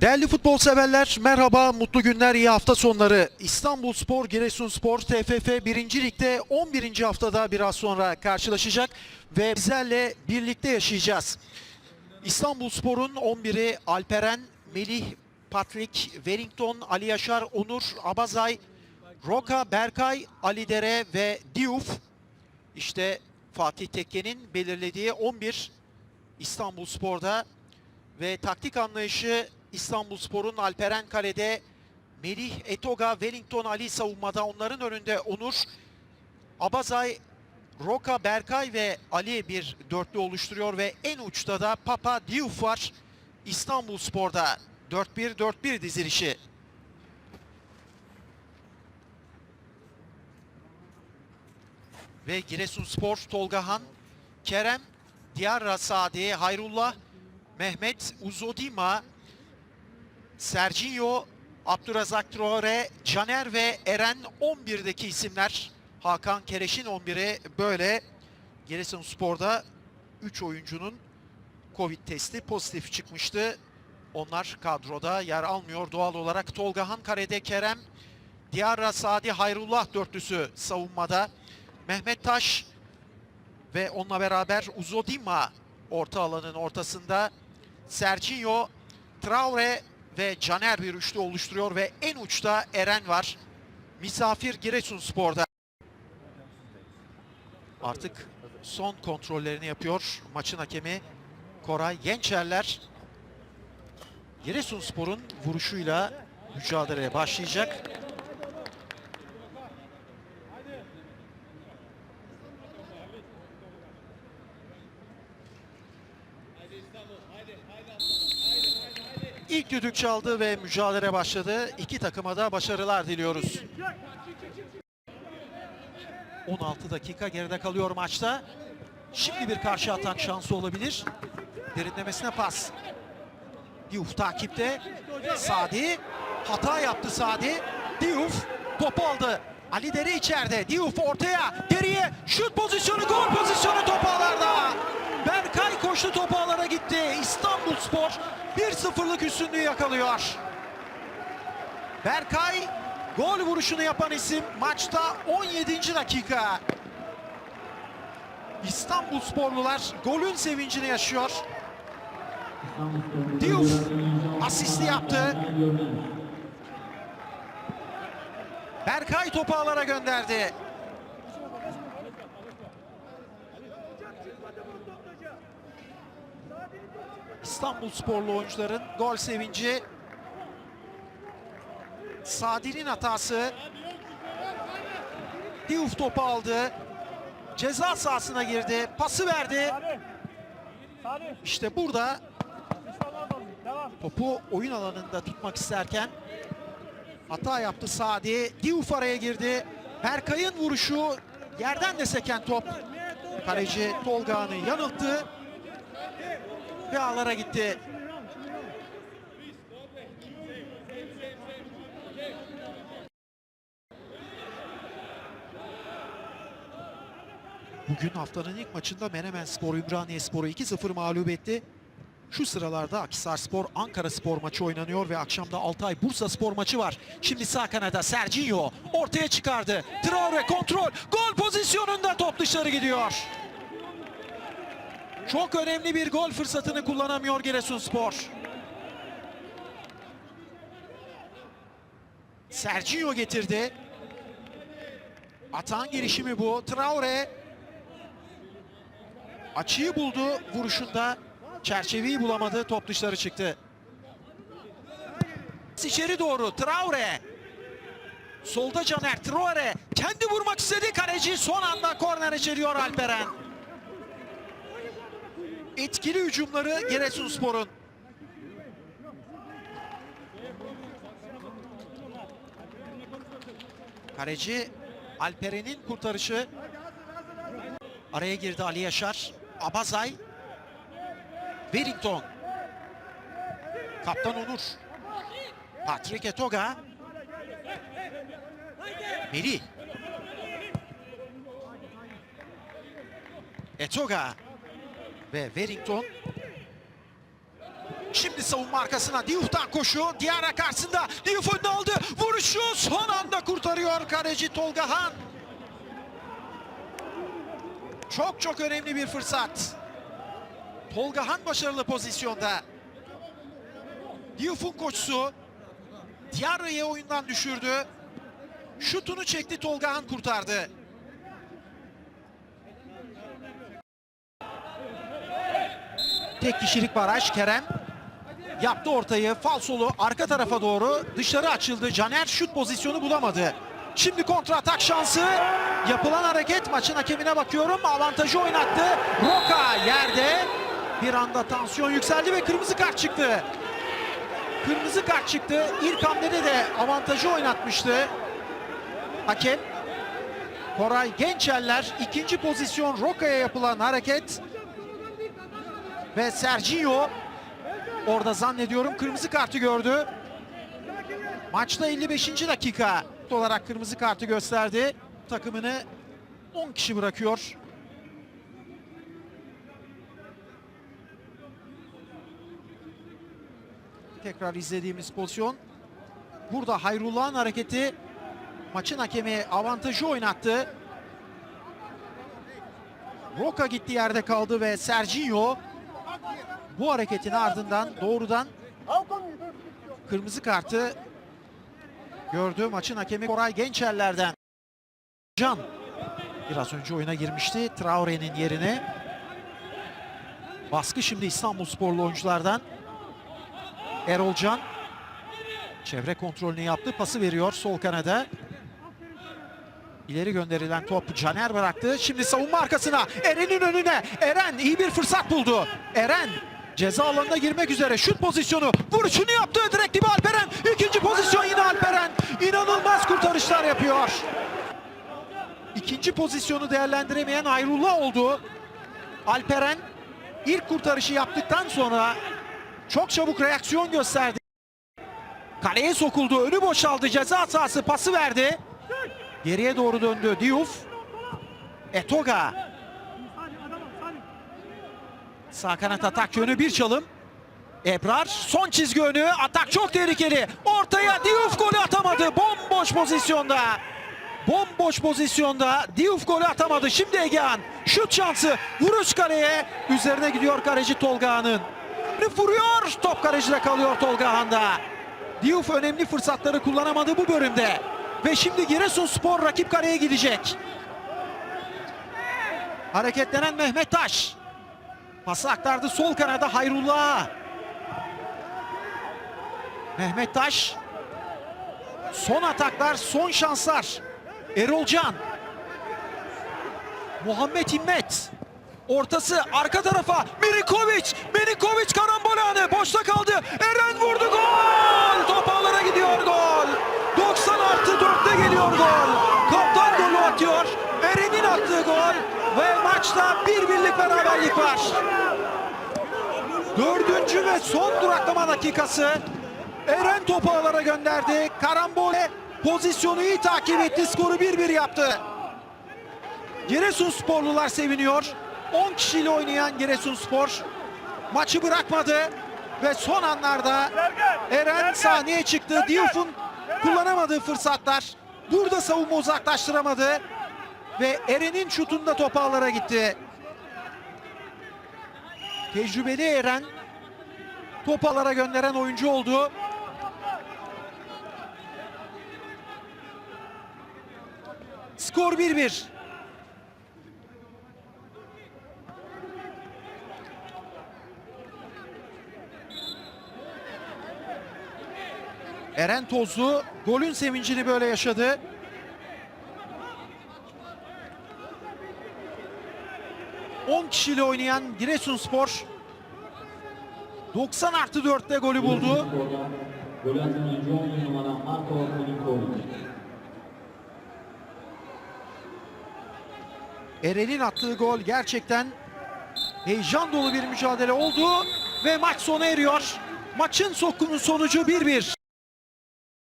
Değerli futbol severler merhaba, mutlu günler, iyi hafta sonları. İstanbul Spor, Giresunspor, TFF 1. Lig'de 11. haftada biraz sonra karşılaşacak ve bizlerle birlikte yaşayacağız. İstanbul Spor'un 11'i Alperen, Melih, Patrick, Wellington, Ali Yaşar, Onur, Abazay, Roka, Berkay, Ali Dere ve Diouf. İşte Fatih Tekke'nin belirlediği 11 İstanbul Spor'da ve taktik anlayışı İstanbulspor'un Alperen Kale'de, Melih, Etoga, Wellington, Ali savunmada. Onların önünde Onur, Abazay, Roka, Berkay ve Ali bir dörtlü oluşturuyor ve en uçta da Papa Diouf var İstanbulspor'da. 4-1-4-1 dizilişi. Ve Giresunspor, Tolgahan, Kerem, Diyarra Sadi, Hayrullah, Mehmet Uzodima, Serginho, Abdurazak Traore, Caner ve Eren 11'deki isimler. Hakan Kereş'in 11'i böyle. Giresunspor'da 3 oyuncunun Covid testi pozitif çıkmıştı. Onlar kadroda yer almıyor doğal olarak. Tolgahan Kare'de Kerem, Diyarra Sadi Hayrullah dörtlüsü savunmada. Mehmet Taş ve onunla beraber Uzodima orta alanın ortasında. Serginho, Traore ve Caner bir üçlü oluşturuyor ve en uçta Eren var. Misafir Giresunspor'da. Artık son kontrollerini yapıyor maçın hakemi Koray Gençerler. Giresunspor'un vuruşuyla mücadeleye başlayacak. İlk düdük çaldı ve mücadele başladı. İki takıma da başarılar diliyoruz. 16 dakika geride kalıyor maçta. Şimdi bir karşı atak şansı olabilir. Derinlemesine pas. Diouf takipte. Sadi. Hata yaptı Sadi. Diouf topu aldı. Ali Deri içeride. Diouf ortaya. Deriye şut pozisyonu, gol pozisyonu topu ağlarda. Koştu topu ağlara gitti. İstanbul Spor 1-0'lık üstünlüğü yakalıyor. Berkay gol vuruşunu yapan isim maçta 17. dakika. İstanbul Sporlular golün sevincini yaşıyor. Diouf asisti yaptı. Berkay topu ağlara gönderdi. İstanbul sporlu oyuncuların gol sevinci. Sadi'nin hatası. Diouf topu aldı. Ceza sahasına girdi. Pası verdi. İşte burada topu oyun alanında tutmak isterken hata yaptı Sadi. Diouf araya girdi. Berkay'ın vuruşu yerden de seken top. Kaleci Tolga'nı yanılttı ve ağlara gitti. Bugün haftanın ilk maçında Menemen Spor Ümraniye Spor'u 2-0 mağlup etti. Şu sıralarda Akhisar Spor Ankara Spor maçı oynanıyor ve akşamda Altay Bursa Spor maçı var. Şimdi sağ kanada Serginho ortaya çıkardı. Traore kontrol. Gol pozisyonunda top dışarı gidiyor. Çok önemli bir gol fırsatını kullanamıyor Giresunspor. Sergio getirdi. Atan girişimi bu. Traore açıyı buldu vuruşunda. Çerçeveyi bulamadı. Top dışarı çıktı. İçeri doğru Traore. Solda Caner Traore. Kendi vurmak istedi. Kaleci son anda korner içeriyor Alperen. Etkili hücumları Giresunspor'un. Kaleci Alperen'in kurtarışı. Araya girdi Ali Yaşar. Abazay. Wellington. Kaptan Onur. Patrick Etoga. Melih. Etoga ve Wellington Şimdi savunma arkasına Diouf'tan koşu. Diarra karşısında. Diouf önüne aldı. Vuruşu son anda kurtarıyor kaleci Tolga Han. Çok çok önemli bir fırsat. Tolga Han başarılı pozisyonda. Diouf'un koşusu Diarra'yı oyundan düşürdü. Şutunu çekti Tolga Han kurtardı. Tek kişilik baraj Kerem. Yaptı ortayı falsolu arka tarafa doğru dışarı açıldı. Caner şut pozisyonu bulamadı. Şimdi kontra atak şansı. Yapılan hareket maçın hakemine bakıyorum. Avantajı oynattı. Roka yerde. Bir anda tansiyon yükseldi ve kırmızı kart çıktı. Kırmızı kart çıktı. İlk hamlede de avantajı oynatmıştı. Hakem Koray Gençeller ikinci pozisyon Roka'ya yapılan hareket ve Sergio orada zannediyorum kırmızı kartı gördü. Maçta 55. dakika olarak kırmızı kartı gösterdi. Takımını 10 kişi bırakıyor. Tekrar izlediğimiz pozisyon. Burada Hayrullah'ın hareketi maçın hakemi avantajı oynattı. Roka gitti yerde kaldı ve Sergio bu hareketin ardından doğrudan kırmızı kartı gördü. Maçın hakemi Koray Gençerler'den. Can biraz önce oyuna girmişti Traore'nin yerine. Baskı şimdi İstanbul sporlu oyunculardan. Erol Can çevre kontrolünü yaptı. Pası veriyor sol kanada. İleri gönderilen top Caner bıraktı. Şimdi savunma arkasına. Eren'in önüne. Eren iyi bir fırsat buldu. Eren ceza alanına girmek üzere. Şut pozisyonu. Vuruşunu yaptı. Direkt gibi Alperen. İkinci pozisyon yine Alperen. İnanılmaz kurtarışlar yapıyor. İkinci pozisyonu değerlendiremeyen Ayrullah oldu. Alperen ilk kurtarışı yaptıktan sonra çok çabuk reaksiyon gösterdi. Kaleye sokuldu. Önü boşaldı. Ceza sahası pası verdi. Geriye doğru döndü Diouf. Etoga. Sağ kanat atak yönü bir çalım. Ebrar son çizgi önü. Atak çok tehlikeli. Ortaya Diouf golü atamadı. Bomboş pozisyonda. Bomboş pozisyonda. Diouf golü atamadı. Şimdi Egehan. Şut şansı. Vuruş kaleye. Üzerine gidiyor kaleci Tolga'nın. Vuruyor. Top kalecide kalıyor Tolga'nda. Diouf önemli fırsatları kullanamadı bu bölümde. Ve şimdi Giresunspor rakip kaleye gidecek. Hareketlenen Mehmet Taş. Pası aktardı sol kanada Hayrullah. Mehmet Taş. Son ataklar, son şanslar. Erol Can. Muhammed İmmet. Ortası arka tarafa. Milikovic. Milikovic karambol anı. Boşta kaldı. Eren vurdu. Gol! Top ağlara gidiyor gol. 90 artı 4'te geliyor gol. Kaptan golü atıyor. Eren'in attığı gol. Ve maçta bir birlik beraberlik var. Dördüncü ve son duraklama dakikası. Eren topu ağlara gönderdi. Karambole pozisyonu iyi takip etti. Skoru 1-1 yaptı. Giresunsporlular seviniyor. 10 kişiyle oynayan Giresunspor maçı bırakmadı ve son anlarda Eren sahneye çıktı. Diouf'un kullanamadığı fırsatlar. Burada savunma uzaklaştıramadı ve Eren'in şutunda top ağlara gitti. Tecrübeli Eren top ağlara gönderen oyuncu oldu. Skor 1-1. Eren Tozlu golün sevincini böyle yaşadı. ...10 kişiyle oynayan Giresunspor... ...90 artı 4'te golü buldu. Golü atan oyuncu 11 numara Marko Milinkovic. Eren'in attığı gol gerçekten... ...heyecan dolu bir mücadele oldu... ...ve maç sona eriyor. Maçın sokunu sonucu 1-1.